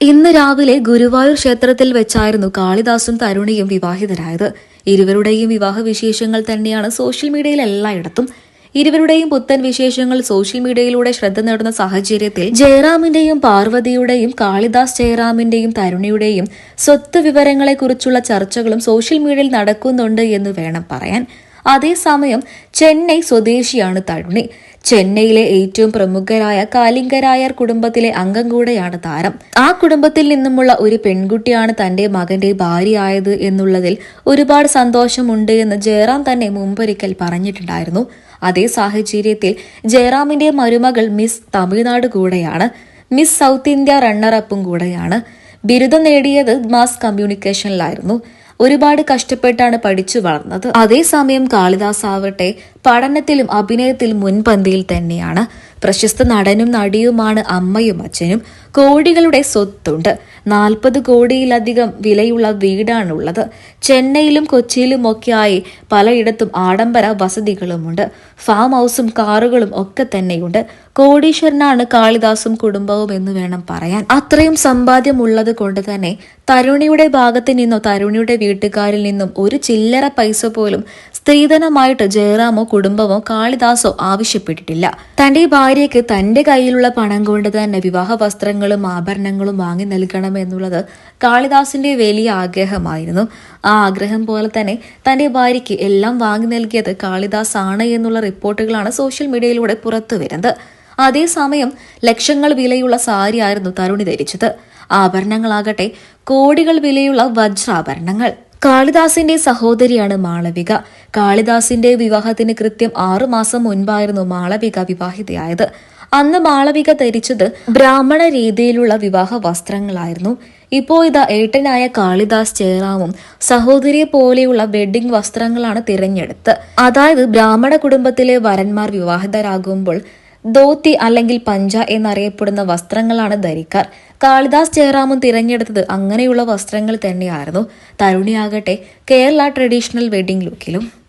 ഇന്ന് രാവിലെ ഗുരുവായൂർ ക്ഷേത്രത്തിൽ വെച്ചായിരുന്നു കാളിദാസും തരുണിയും വിവാഹിതരായത്. ഇരുവരുടെയും വിവാഹ വിശേഷങ്ങൾ തന്നെയാണ് സോഷ്യൽ മീഡിയയിൽ എല്ലായിടത്തും. ഇരുവരുടെയും പുത്തൻ വിശേഷങ്ങൾ സോഷ്യൽ മീഡിയയിലൂടെ ശ്രദ്ധ നേടുന്ന സാഹചര്യത്തിൽ ജയറാമിന്റെയും പാർവതിയുടെയും കാളിദാസ് ജയറാമിന്റെയും തരുണിയുടെയും സ്വത്ത് വിവരങ്ങളെക്കുറിച്ചുള്ള ചർച്ചകളും സോഷ്യൽ മീഡിയയിൽ നടക്കുന്നുണ്ട് എന്ന് വേണം പറയാൻ. അതേസമയം ചെന്നൈ സ്വദേശിയാണ് തരുണി ചെന്നൈയിലെ ഏറ്റവും പ്രമുഖരായ കാലിംഗരായർ കുടുംബത്തിലെ അംഗം കൂടെയാണ് താരം. ആ കുടുംബത്തിൽ നിന്നുമുള്ള ഒരു പെൺകുട്ടിയാണ് തന്റെ മകന്റെ ഭാര്യയായത് എന്നുള്ളതിൽ ഒരുപാട് സന്തോഷമുണ്ട് എന്ന് ജയറാം തന്നെ മുമ്പൊരിക്കൽ പറഞ്ഞിട്ടുണ്ടായിരുന്നു. അതേ സാഹചര്യത്തിൽ ജയറാമിന്റെ മരുമകൾ മിസ് തമിഴ്നാട് കൂടെയാണ്. മിസ് സൗത്ത് ഇന്ത്യ റണ്ണറപ്പും കൂടെയാണ്. ബിരുദം നേടിയത് മാസ് കമ്മ്യൂണിക്കേഷനിലായിരുന്നു. ഒരുപാട് കഷ്ടപ്പെട്ടാണ് പഠിച്ചു വളർന്നത്. അതേസമയം കാളിദാസ് ആവട്ടെ പഠനത്തിലും അഭിനയത്തിലും മുൻപന്തിയിൽ തന്നെയാണ്. പ്രശസ്ത നടനും നടിയുമാണ് അമ്മയും അച്ഛനും. കോടികളുടെ സ്വത്തുണ്ട്. നാൽപ്പത് കോടിയിലധികം വിലയുള്ള വീടാണുള്ളത്. ചെന്നൈയിലും കൊച്ചിയിലും ഒക്കെയായി പലയിടത്തും ആഡംബര വസതികളുമുണ്ട്. ഫാം ഹൗസും കാറുകളും ഒക്കെ തന്നെയുണ്ട്. കോടീശ്വരനാണ് കാളിദാസും കുടുംബവും എന്ന് വേണം പറയാൻ. അത്രയും സമ്പാദ്യമുള്ളത് കൊണ്ട് തന്നെ തരുണിയുടെ ഭാഗത്ത് നിന്നോ തരുണിയുടെ വീട്ടുകാരിൽ നിന്നും ഒരു ചില്ലറ പൈസ പോലും സ്ത്രീധനമായിട്ട് ജയറാമോ കുടുംബമോ കാളിദാസോ ആവശ്യപ്പെട്ടിട്ടില്ല. തന്റെ ഭാര്യയ്ക്ക് തന്റെ കയ്യിലുള്ള പണം കൊണ്ട് തന്നെ വിവാഹ വസ്ത്രങ്ങളും ആഭരണങ്ങളും വാങ്ങി നൽകണം എന്നുള്ളത് കാളിദാസിന്റെ വലിയ ആഗ്രഹമായിരുന്നു. ആ ആഗ്രഹം പോലെ തന്നെ തന്റെ ഭാര്യയ്ക്ക് എല്ലാം വാങ്ങി നൽകിയത് കാളിദാസ് ആണ് എന്നുള്ള റിപ്പോർട്ടുകളാണ് സോഷ്യൽ മീഡിയയിലൂടെ പുറത്തു വരുന്നത്. അതേസമയം ലക്ഷങ്ങൾ വിലയുള്ള സാരി ആയിരുന്നു തരുണി ധരിച്ചത്. ആഭരണങ്ങളാകട്ടെ കോടികൾ വിലയുള്ള വജ്രാഭരണങ്ങൾ. കാളിദാസിന്റെ സഹോദരിയാണ് മാളവിക. കാളിദാസിന്റെ വിവാഹത്തിന് കൃത്യം ആറു മാസം മുൻപായിരുന്നു മാളവിക വിവാഹിതയായത്. അന്ന് മാളവിക ധരിച്ചത് ബ്രാഹ്മണ രീതിയിലുള്ള വിവാഹ വസ്ത്രങ്ങളായിരുന്നു. ഇപ്പോ ഇതാ ഏട്ടനായ കാളിദാസ് ചേറാവും സഹോദരിയെ പോലെയുള്ള വെഡിംഗ് വസ്ത്രങ്ങളാണ് തിരഞ്ഞെടുത്ത്. അതായത് ബ്രാഹ്മണ കുടുംബത്തിലെ വരന്മാർ വിവാഹിതരാകുമ്പോൾ ധോത്തി അല്ലെങ്കിൽ പഞ്ച എന്നറിയപ്പെടുന്ന വസ്ത്രങ്ങളാണ് ധരിക്കാർ. കാളിദാസ് ജയറാമും തിരഞ്ഞെടുത്തത് അങ്ങനെയുള്ള വസ്ത്രങ്ങൾ തന്നെയായിരുന്നു. തരുണിയാകട്ടെ കേരള ട്രഡീഷണൽ വെഡിംഗ് ലുക്കിലും